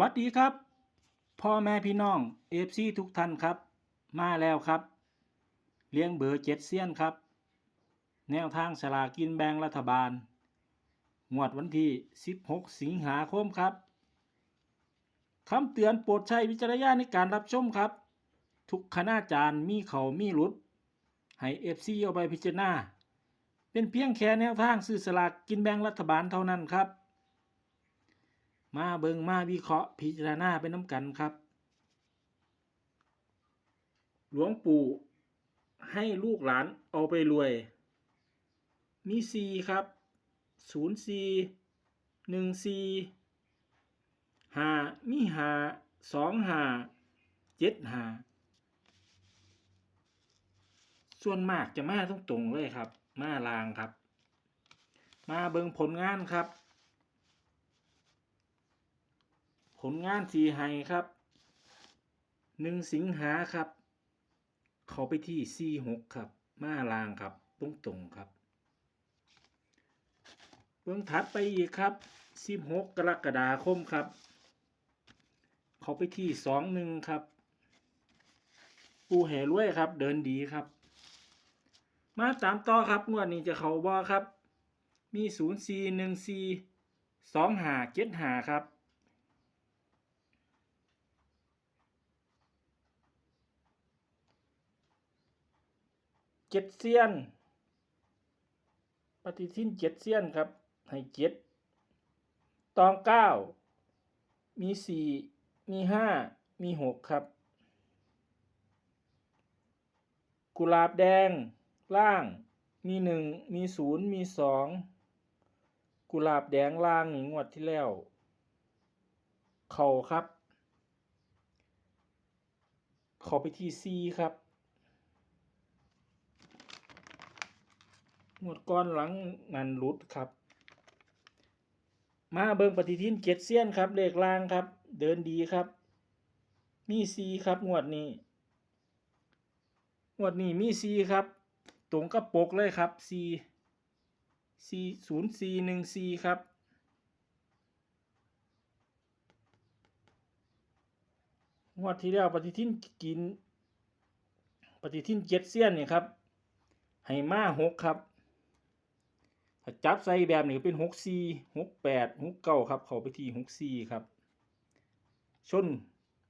วัสดีครับ พ่อแม่พี่น้องเอฟซีทุกท่านครับ มาแล้วครับ เลี้ยงเบอร์เจ็ดเซียนครับ แนวทางสลากินแบ่งรัฐบาล งวดวันที่ 16 สิงหาคมครับคำเตือนโปรดใช้วิจารณญาณในการรับชมครับ ทุกคณาจารย์มีเขามีหลุดให้เอฟซีเอาไปพิจารณาเป็นเพียงแค่แนวทางซื้อสลากกินแบ่งรัฐบาลเท่านั้นครับ มาเบิงมาวิเคราะห์พิจารณาเป็นน้ำกันครับ หลวงปู่ให้ลูกหลานเอาไปรวย มีสี่ครับศูนย์สี่หนึ่งสี่ห้ามีหาสองหาเจ็ดหาส่วนมากจะมาตรงๆเลยครับ มาลางครับ มาเบิงผลงานครับ ผลงานสีไฮครับหนึ่งสิงหาครับ เขาไปที่สี่หกครับ มาลางครับ ตรงตรงครับ เบื้องถัดไปอีกครับสิบหกกรกฎาคมครับ เขาไปที่สองหนึ่งครับ ปูแห่รวยครับ เดินดีครับ มาตามต่อครับ งวดนี้จะเขาบอครับ มีศูนย์สี่หนึ่งซีสองหาเจ็ดหาครับ เจ็ดเซียน ปฏิทินเจ็ดเซียนครับ ให้เจ็ดตองเก้ามีสี่มีห้ามีหกครับ กุหลาบแดง ล่าง มีหนึ่งมีศูนย์มีสองกุหลาบแดงล่างงวดที่แล้ว เข่าครับ เข้าไปที่ซีครับ งวดก้อนหลังนันรุดครับ มาเบิงปฏิทินเจ็ดเซียนครับเลขล่างครับ เดินดีครับ มีซีครับงวดนี้ งวดนี้มีซีครับ ตรงกับปกเลยครับซีซีศูนย์ซีหนึ่งซีครับงวดที่แล้วปฏิทินกิน ปฏิทินเจ็ดเซียนเนี่ยครับ ให้มาหกครับ ถ้าจับใส่แบบนี้เป็นหกสี่หกแปดหกเก้าครับ เขาไปที่หกสี่ครับ ชน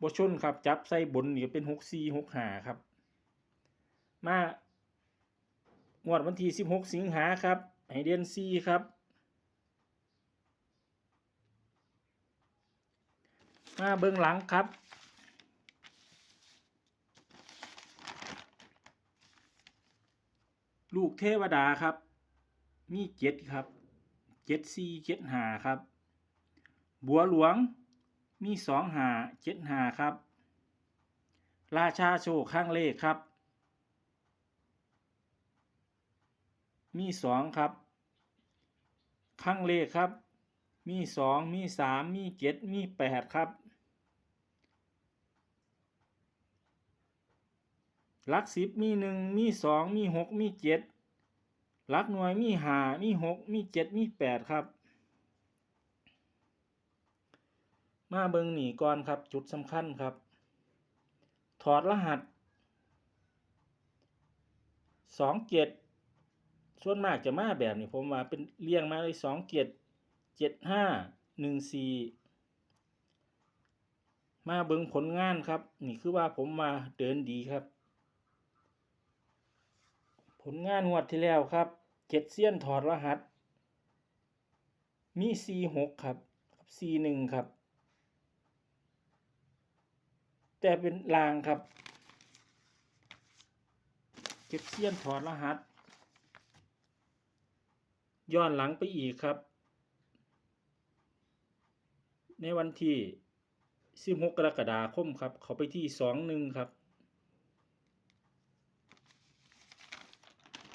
บ่ชนครับ จับใส่บนนี่เป็นหกสี่หกหาครับ มางวดวันที่สิบหกสิงหาครับ ให้เดือนสี่ครับมาเบื้องหลังครับลูกเทวดาครับ มีเจ็ดครับเจ็ดสี่เจ็ดหาครับ บัวหลวงมีสองหาเจ็ดหาครับ ราชาโชคข้างเลขครับ มีสองครับ ข้างเลขครับ มีสองมีสามมีเจ็ดมีแปดครับ ลักสิบมีหนึ่งมีสองมีหกมีเจ็ด ลักหน่วยมีหามีหกมีเจ็ดมีแปดครับ มาเบิงหนีก่อนครับ จุดสำคัญครับ ถอดรหัสสองเจ็ดส่วนมากจะมาแบบนี้ผมว่าเป็นเรียงมาเลยสองเจ็ดเจ็ดห้าหนึ่งสี่มาเบิงผลงานครับ นี่คือว่าผมมาเดินดีครับ ผลงานงวดที่แล้วครับ เจ็ดเซียนถอดรหัส มี C หกครับ C หนึ่งครับ แต่เป็นลางครับเจ็ดเซียนถอดรหัส ย้อนหลังไปอีกครับ ในวันที่16กรกฎาคมครับ เขาไปที่ 21 ครับ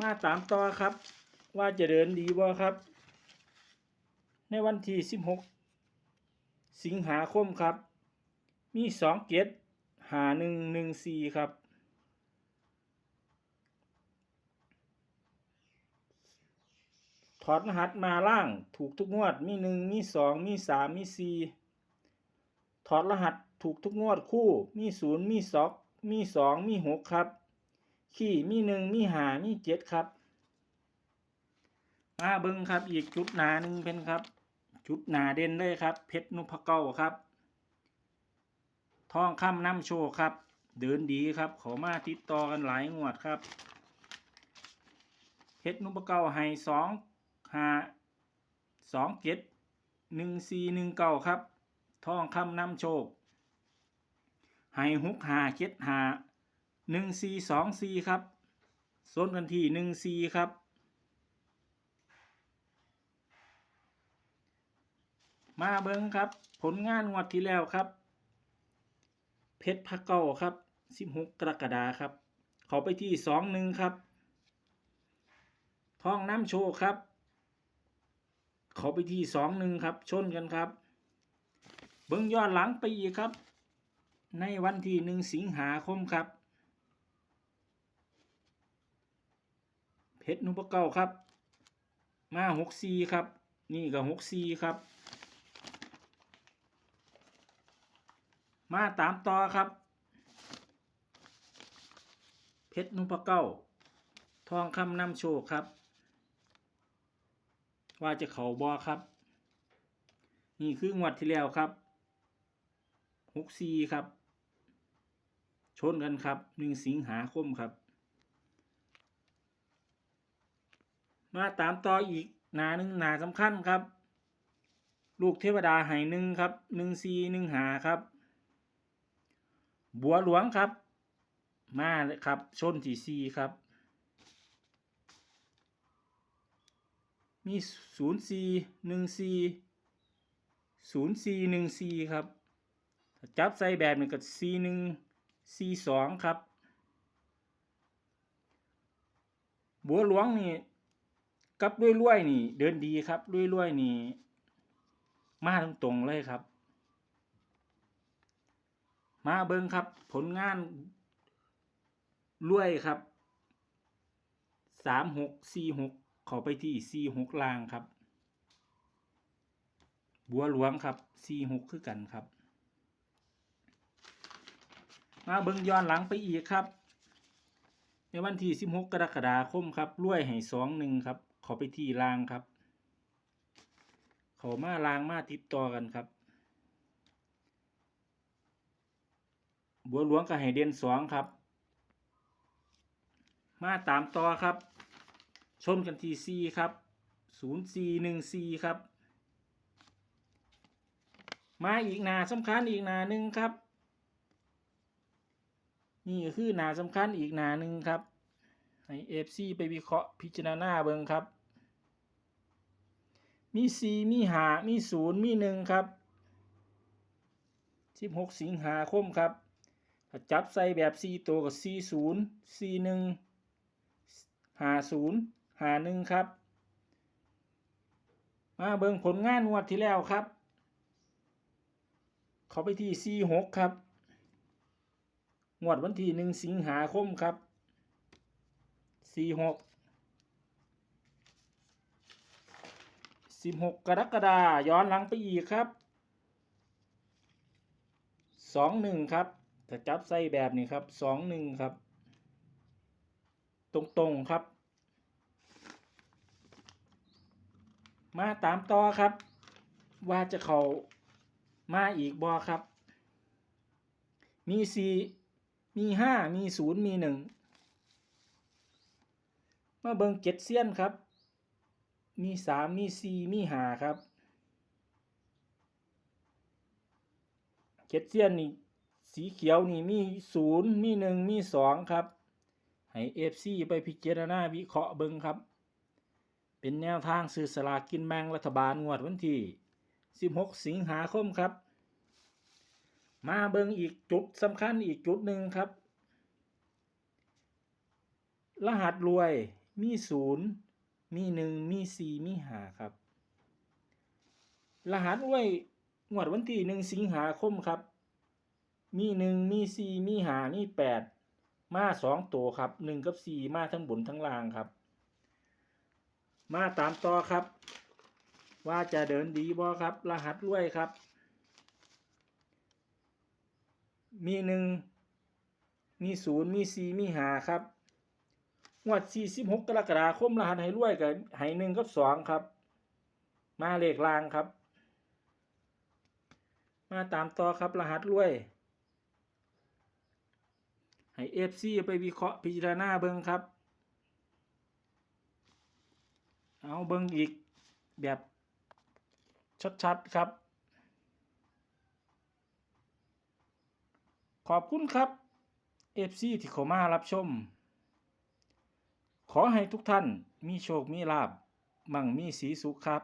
มาตามต่อครับ ว่าจะเดินดีบ่ครับ ในวันที่ 16 สิงหาคมครับ มีสองเกตหาหนึ่งหนึ่งสี่ครับ ถอดรหัสมาล่างถูกทุกงวดมีหนึ่งมีสองมีสามมีสี่ถอดรหัสถูกทุกงวดคู่มีศูนย์มีสองมีสองมีหกครับ ขี้มีหนึ่งมีหามีเจ็ดครับ มาเบิ้งครับอีกจุดหนาหนึ่งเป็นครับจุดหนาเด่นเลยครับ เพชรนุพเก้าครับทองคำน้ำโชคครับ เดินดีครับขามาติดต่อกันหลายงวดครับเพชรนุพเก้าให้สองห้าสองเจ็ดหนึ่งสี่หนึ่งเก้าครับทองคำน้ำโชคให้หกหาเจ็ดหาหนึ่งสี่สองสี่ครับส้นกันที่หนึ่งสี่ครับ มาเบิ้งครับ ผลงานงวดที่แล้วครับ เพชรพักเก้าครับสิบหกกรกฎาครับ เขาไปที่สองหนึ่งครับ ท้องน้ำโชคครับ เขาไปที่สองหนึ่งครับ ชนกันครับ เบิ้งย้อนหลังไปอีกครับ ในวันที่หนึ่งสิงหาคมครับ เพชรนุปเก้าครับ มาหกซีครับ นี่ก็หกซีครับ มาตามต่อครับ เพชรนุปเก้า ทองคำนำโชคครับ ว่าจะเขาบอครับ นี่คืองวดที่แล้วครับหกซีครับ ชนกันครับหนึ่งสิงหาคมครับ มาตามต่ออีกหนาหนึ่งหนาสำคัญครับ ลูกเทวดาไหหนึ่งครับหนึ่งซีหนึ่งหาครับ บัวหลวงครับ มาเลยครับ ชนที่ซีครับ มีศูนย์สี่หนึ่งสี่ศูนย์สี่หนึ่งสี่ครับ จับใส่แบบนี้ก็สี่หนึ่งสี่สองครับ บัวหลวงนี่กับด้วยรวยนี่ เดินดีครับด้วยรวยนี่ มาตรงตรงๆเลยครับ มาเบิงครับ ผลงานรวยครับสามหกสี่หกขอไปที่สี่หกลางครับ บัวหลวงครับสี่หกคือกันครับ มาเบิงย้อนหลังไปอีกครับ ในวันที่สิบหกกรกฎาคมครับรวยให้สองหนึ่งครับ ขอไปที่ลางครับ เขามาลางมาติดต่อกันครับ บัวหลวงก็ให้เดนสองครับ มาตามต่อครับ ชนกันที่ 4 ครับ0414ครับ มาอีกหนาสำคัญอีกหนาหนึ่งครับ นี่คือหนาสำคัญอีกหนาหนึ่งครับให้เอฟซีไปวิเคราะห์พิจารณาเบิ่งครับ มี4มีหามี0มี1ครับ16สิงหาคมครับ ถ้าจับใส่แบบ4ตัวกับ40 41 50 51ครับ มาเบิ่งผลงานงวดที่แล้วครับ เขาไปที่46ครับงวดวันที่1สิงหาคมครับ46 16 กรกฎาคมย้อนหลังไปอีกครับ 21 ครับ ถ้าจับใส่แบบนี้ครับ21ครับ ตรงๆครับ มาตามต่อครับ ว่าจะเขามาอีกบอครับ มีสี่มีห้ามีศูนย์มีหนึ่งมาเบิงเจ็ดเซียนครับ มีสามมีสี่มีห้าครับเจ็ดเซียนนี่ สีเขียวนี่มีศูนย์มีหนึ่งมีสองครับ ให้เอฟซีไปพิจารณาวิเคราะห์เบิ้งครับ เป็นแนวทางซื้อสลากกินแบ่งรัฐบาลงวดวันที่ 16 สิงหาคมครับ มาเบิ้งอีกจุดสำคัญอีกจุดหนึ่งครับ รหัสรวยมีศูนย์มีหนึ่งมีสี่มีหาครับ รหัสรวยงวดวันที่หนึ่งสิงหาคมครับ มีหนึ่งมีสี่มีหามีแปดมาสองตัวครับหนึ่งกับสี่มาทั้งบนทั้งล่างครับ มาตามต่อครับ ว่าจะเดินดีบ่ครับ รหัสรวยครับ มีหนึ่งมีศูนย์มีสี่มีห้าครับงวดสี่สิบหกกรกฎาคมรหัสให้รวยกับให้หนึ่งกับสองครับ มาเลขลางครับ มาตามต่อครับรหัสรวย ให้เอฟซีไปวิเคราะห์พิจารณาเบิ่งครับ เอาเบิ่งอีกแบบชัดๆครับ ขอบคุณครับเอฟซีที่เข้ามารับชม ขอให้ทุกท่านมีโชค มีลาบ มั่งมีสีสุขครับ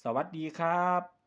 สวัสดีครับ